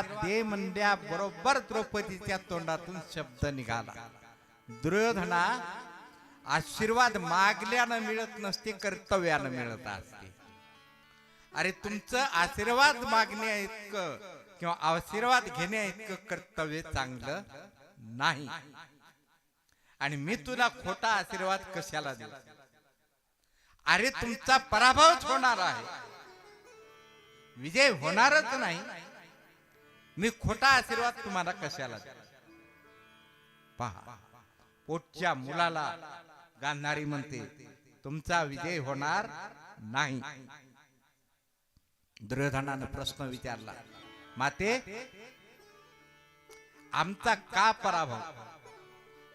दे म्हणल्या बरोबर द्रौपदीच्या तोंडातून शब्द निघाला. दुर्योधना आशीर्वाद मागल्यानं मिळत नसते कर्तव्यानं मिळत असते. अरे तुमचं आशीर्वाद मागण्या इतकं किंवा आशीर्वाद घेण्या इतकं कर्तव्य चांगलं नाही. आणि मी तुला खोटा आशीर्वाद कशाला देऊ? अरे तुमचा पराभवच होणार आहे. विजय होणारच नाही. मी खोटा आशीर्वाद तुम्हाला कशाला पहा पोटच्या मुलाला गांधारी म्हणते तुमचा विजय होणार नाही. दुर्योधनानं प्रश्न विचारला माते आमचा का पराभव?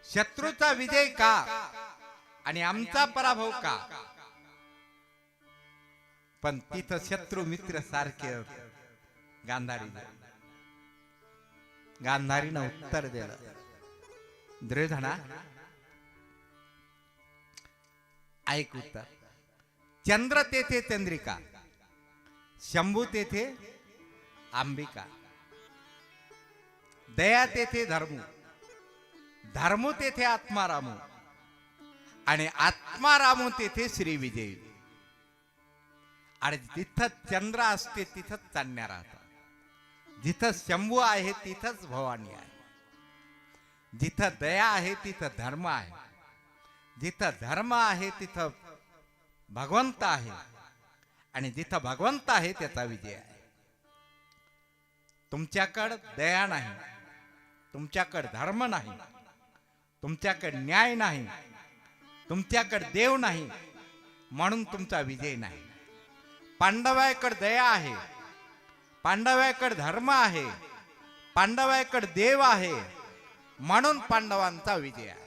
शत्रूचा विजय का? आणि आमचा पराभव का? पण तिथं शत्रू मित्र सारखे गांधारी. गांधारीनं उत्तर दिलं. दुर्योधना ऐक उत्तर. चंद्र तेथे चंद्रिका. शंभू तेथे अंबिका. दया तेथे धर्मू. धर्म तेथे आत्मारामू. आणि आत्मारामू तेथे श्री विजयी आणि जिथं चंद्र असते तिथंच चालण्या राहतात. जिथं शंभू आहे तिथंच भवानी आहे. जिथं दया आहे तिथं धर्म आहे. जिथं धर्म आहे तिथं भगवंत आहे. आणि जिथं भगवंत आहे त्याचा विजय आहे. तुमच्याकडं दया नाही. तुमच्याकडं धर्म नाही. तुमच्याकडे न्याय नाही. तुमच्याकडे देव नाही. म्हणून तुमचा विजय नाही. पांडवाकडे दया आहे. पांडवाकडे धर्म आहे पांडवाकडे देव आहे म्हणून पांडवांचा विजय आहे.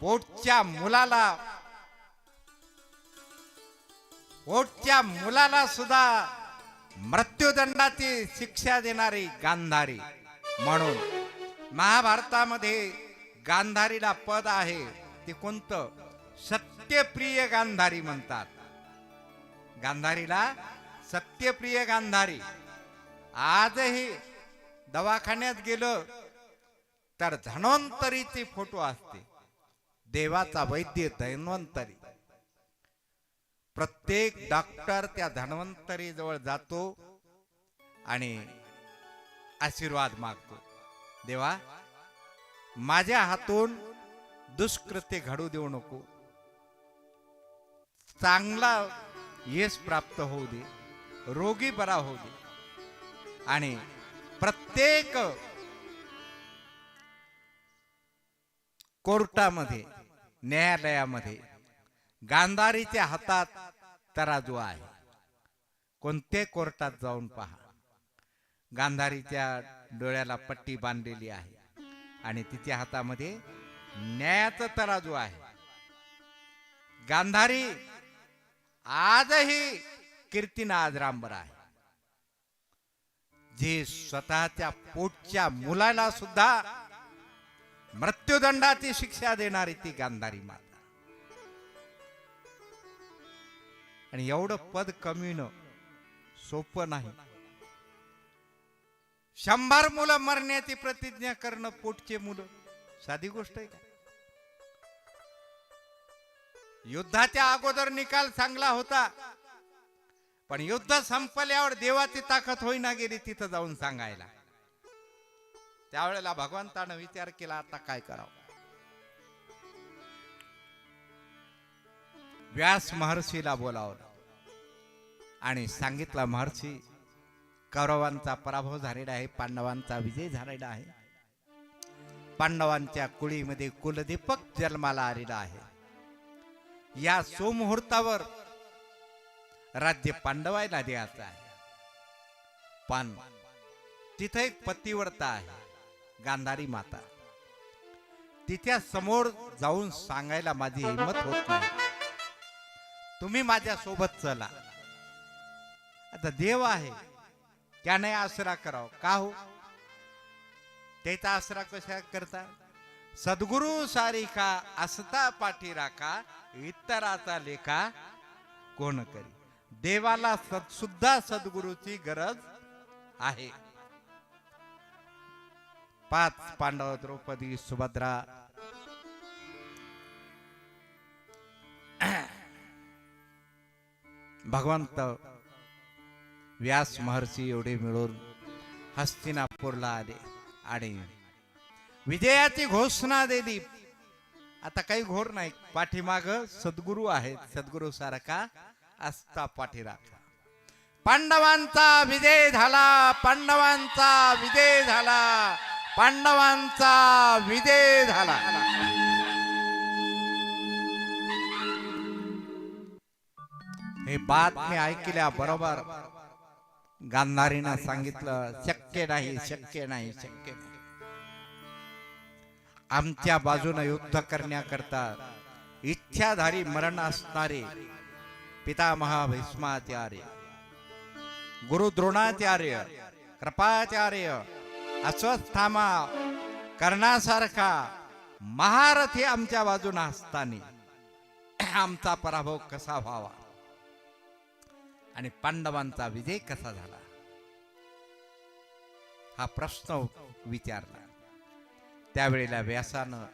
पोटच्या मुलाला पोटच्या मुलाला सुद्धा मृत्यूदंडाची शिक्षा देणारी गांधारी म्हणून महाभारतामध्ये गांधारीला पद आहे ते कोणतं? सत्यप्रिय गांधारी म्हणतात. गांधारीला सत्यप्रिय गांधारी आजही दवाखान्यात गेलं तर धन्वंतरीचे फोटो असते. देवाचा वैद्य धन्वंतरी. प्रत्येक डॉक्टर त्या धन्वंतरी जवळ जातो आणि आशीर्वाद मागतो. देवा माझ्या हातून दुष्कृत्य घडू देऊ नको. चांगला यश प्राप्त होऊ दे. रोगी बरा होऊ दे. आणि प्रत्येक कोर्टामध्ये न्यायालयामध्ये गांधारीच्या हातात तराजू आहे. कोणते कोर्टात जाऊन पहा. गांधारीच्या डोळ्याला पट्टी बांधलेली आहे. आणि तिच्या हातामध्ये न्यायाचा तराजू आहे. गांधारी आजही कीर्ती आज आहे. जे स्वतःच्या पोटच्या मुलाला सुद्धा मृत्यूदंडाची शिक्षा देणारी ती गांधारी माता. आणि एवढं पद कमीनं सोपं नाही. शंभर मुलं मरण्याची प्रतिज्ञा करणं पोटचे मुलं. साधी गोष्ट आहे का? युद्धाच्या अगोदर निकाल चांगला होता. पण युद्ध संपल्यावर देवाची ताकद होईना गेली तिथं जाऊन सांगायला. त्यावेळेला भगवंतानं विचार केला आता काय करावं? व्यास महर्षीला बोलावलं आणि सांगितलं महर्षी कौरवांचा पराभव झालेला आहे पांडवांचा विजय झालेला आहे. पांडवांच्या कुळीमध्ये कुलदीपक जन्माला आलेला आहे. या सुमुहूर्तावर राज्य पांडवायला द्यायचं आहे. पण तिथे एक पतिव्रता आहे गांधारी माता. तिच्या समोर जाऊन सांगायला माझी हिंमत होत नाही. तुम्ही माझ्या सोबत चला. आता देव आहे त्याने आसरा कराव. का हो? त्याचा आसरा कशा करता? सद्गुरु सारिका असता पाठी राखा इतराचा लेखा कोण करी? देवाला सद- सुद्धा सद्गुरूची गरज आहे. पाच पांडव द्रौपदी सुभद्रा. भगवंत व्यास महर्षी एवढे मिळून हस्तिनापूरला आले आणि विजयाची घोषणा दिली. आता काही घोर नाही पाठीमाग सद्गुरू आहेत सद्गुरू सारखा असता पाठीराखला. पांडवांचा विजय झाला पांडवांचा विजय झाला पांडवांचा विजय झाला. हे बातमी ऐकल्या बरोबर गांधारीनं सांगितलं शक्य नाही शक्य नाही शक्य नाही. आमच्या बाजूने युद्ध करण्याकरता इच्छाधारी मरण असणारे पितामहा भीष्माचार्य गुरु द्रोणाचार्य कृपाचार्य अस्वस्थामा कर्णासारखा महारथी आमच्या बाजून असताना आमचा पराभव कसा व्हावा? आणि पांडवांचा विजय कसा झाला? हा प्रश्न विचारला. त्यावेळेला व्यासानं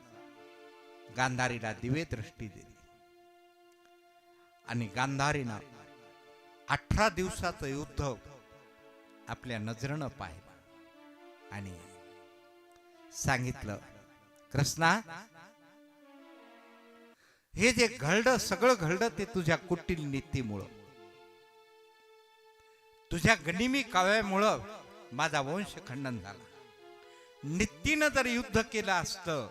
गांधारीला दिवे दृष्टी दिली. आणि गांधारीनं अठरा दिवसाचं युद्ध आपल्या नजरेनं पाहिलं. आणि सांगितलं कृष्णा हे जे घडलं सगळं घडलं ते तुझ्या कुटील नीतीमुळं. तुझ्या गनिमी काव्यामुळं माझा वंश खंडन झाला. नित्तीनं जर युद्ध केलं असतं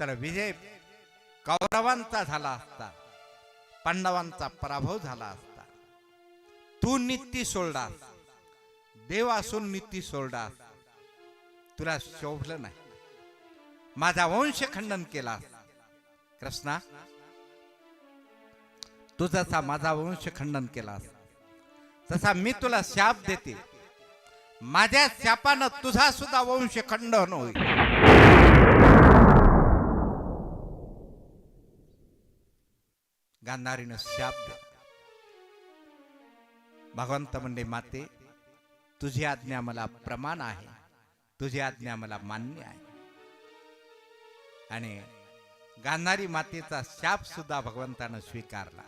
तर विजय कौरवांचा झाला असता. पांडवांचा पराभव झाला असता. तू नित्ती सोडलास देव असून नित्ती सोडलास तुला शोभलं नाही. माझा वंश खंडन केला कृष्णा तू जसा माझा वंश खंडन केलास तसा मी तुला शाप देते. माझ्या शापानं तुझा सुद्धा वंश खंडन होईल. गांधारीनं शाप दिला भगवंत म्हणले माते तुझी आज्ञा मला प्रमाण आहे. तुझी आज्ञा मला मान्य आहे. आणि गांधारी मातेचा शाप सुद्धा भगवंतानं स्वीकारला.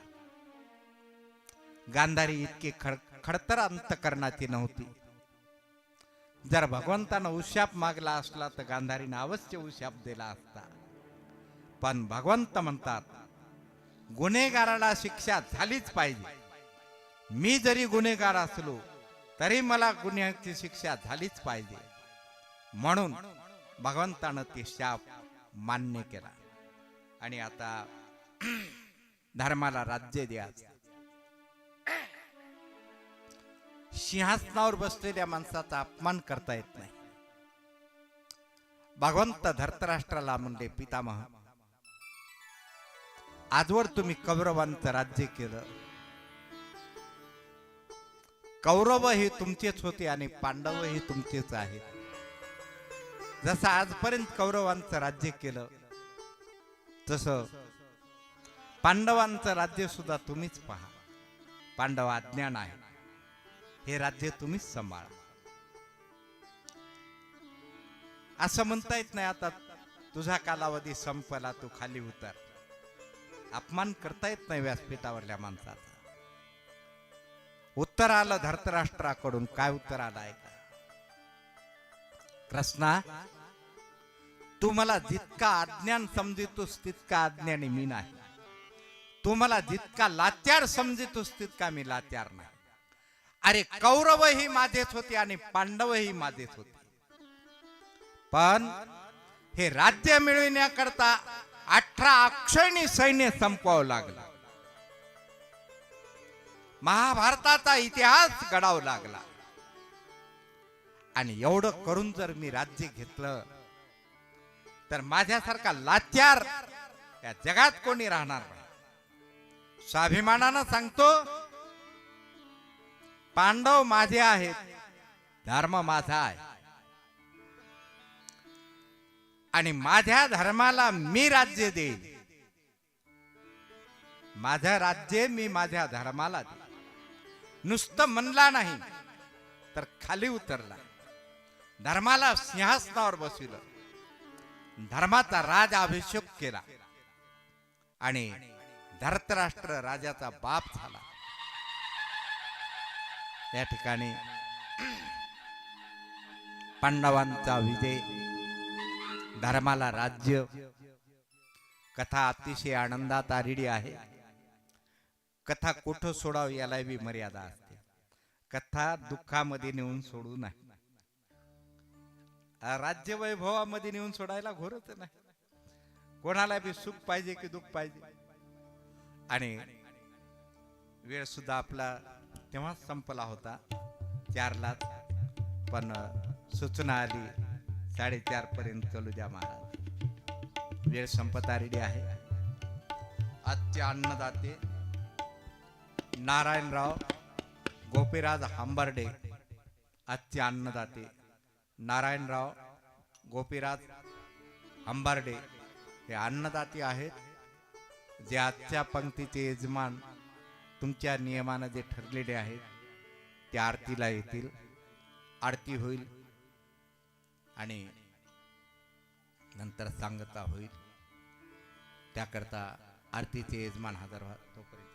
गांधारी इतकी खड खडतर अंतकरणाची नव्हती. जर भगवंतानं उशाप मागला असला तर गांधारीनं अवश्य उशाप दिला असता. पण भगवंत म्हणतात गुन्हेगाराला शिक्षा झालीच पाहिजे. मी जरी गुन्हेगार असलो तरी मला गुन्ह्याची शिक्षा झालीच पाहिजे. म्हणून भगवंतानं ते शाप मान्य केला. आणि आता धर्माला राज्य द्या सिंहासनावर बसलेल्या माणसाचा अपमान करता येत नाही. भगवंत धर्तराष्ट्राला म्हणले पितामह आजवर तुम्ही कौरवांचं राज्य केलं. कौरव हे तुमचेच होते आणि पांडव हे तुमचेच आहेत. जसं आजपर्यंत कौरवांचं राज्य केलं तस पांडवांचं राज्य सुद्धा तुम्हीच पहा. पांडव अज्ञान आहे. हे राज्य तुम्हीच सांभाळा. असं म्हणता येत नाही आता. तुझा कालावधी संपला तू खाली उतर. अपमान करता येत नाही व्यासपीठावरल्या माणसाचा. उत्तर आलं धर्तराष्ट्राकडून काय उत्तर आलं आहे का? कृष्णा तू मला जितका अज्ञान समजितोस तितका अज्ञानी मी नाही. तू मला जितका लात्यार समजितोस तितका मी लात्यार नाही. अरे कौरव ही माझेच होते आणि पांडव ही माझेच होते. पण हे राज्य मिळविण्याकरता अठरा अक्षरणी सैन्य संपवावं लागलं. महाभारताचा इतिहास घडावं लागला. आणि एवढं करून जर मी राज्य घेतलं तर माझ्यासारखा लाचार या जगात कोणी राहणार नाही. स्वाभिमानानं सांगतो पांडव माझे आहेत धर्म माझा आहे. आणि माझ्या धर्माला मी राज्य देईन. माझं राज्य मी माझ्या धर्माला देईन. नुसतं म्हणला नाही तर खाली उतरला. धर्माला सिंहासनावर बसविलं. धर्माचा राज अभिषेक केला. आणि धरतराष्ट्र राजाचा बाप झाला. या ठिकाणी पांडवांचा विजय धर्माला राज्य. कथा अतिशय आनंदात आरिडी आहे. कथा कुठं सोडाव याला बी मर्यादा असते. कथा दुःखामध्ये नेऊन सोडू नाही. राज्य वैभवामध्ये नेऊन सोडायला घोरत नाही. कोणाला बी सुख पाहिजे की दुःख पाहिजे. आणि वेळ सुद्धा आपला तेव्हाच संपला होता. चारलाच पण सूचना आली. साडेचार पर्यंत चलू द्या महाराज. वेळ संपत आलेली आहे. आजचे अन्नदाते नारायणराव गोपीराज हांबर्डे आजचे अन्नदाते नारायणराव गोपीराज हांबर्डे हे अन्नदाते आहेत. जे आजच्या पंक्तीचे यजमान तुमच्या नियमानं जे ठरलेले आहेत ते आरतीला येतील. आरती होईल. आणि नंतर सांगता होईल. त्याकरता आरतीचे यजमान हजर व्हा. तोपर्यंत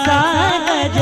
गजर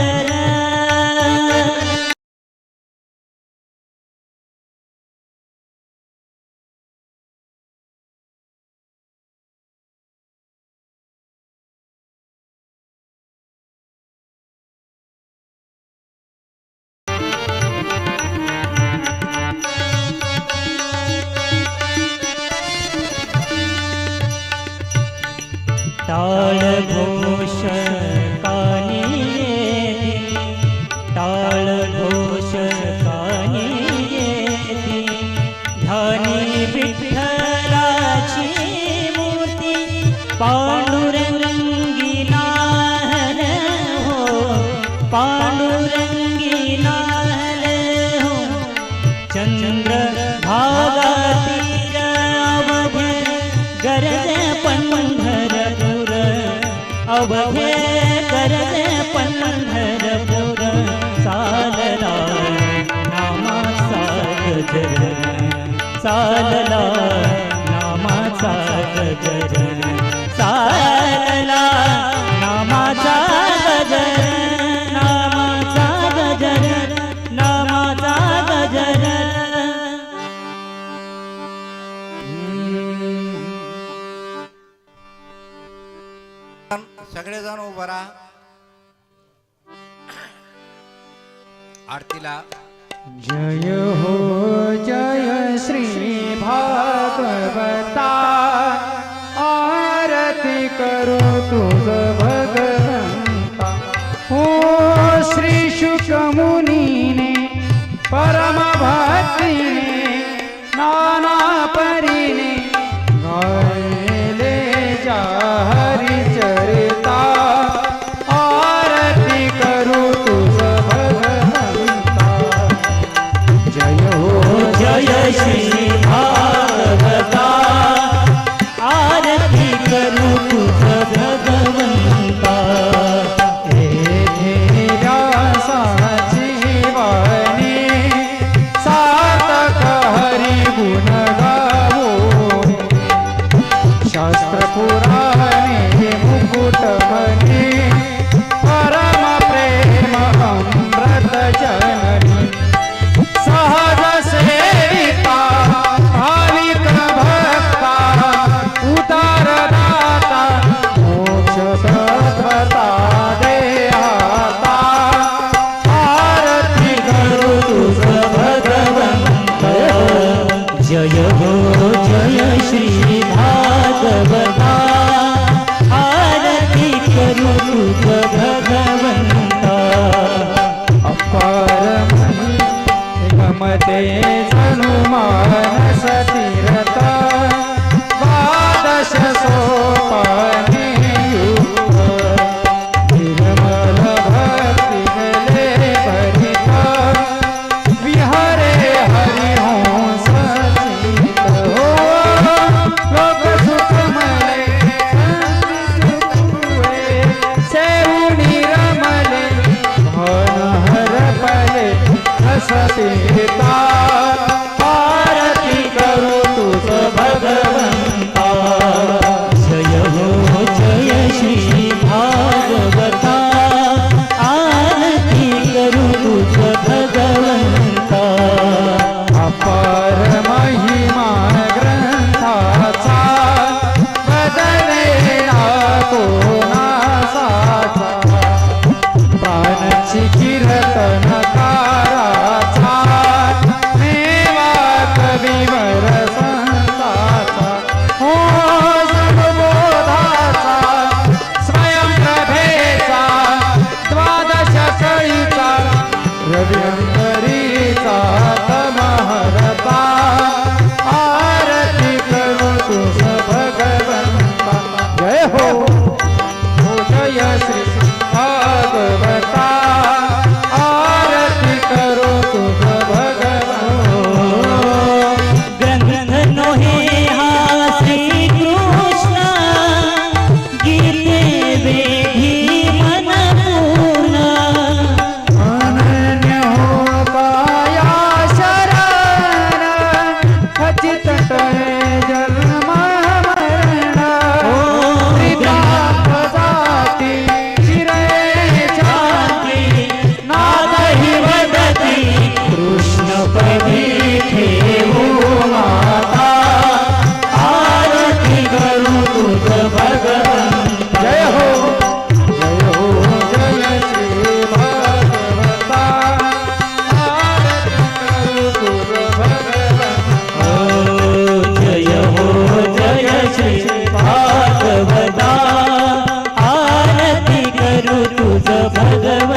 पांडुरंगी हो पांडुरंगी हो। चंद्र भागा अवघ अवघे पंढरपूर अवघे गरजे पंढरपूर चालला नामाचा गजर चालला नामाचा गजर सगळेजण उभं राहा. आरतीला. जय जय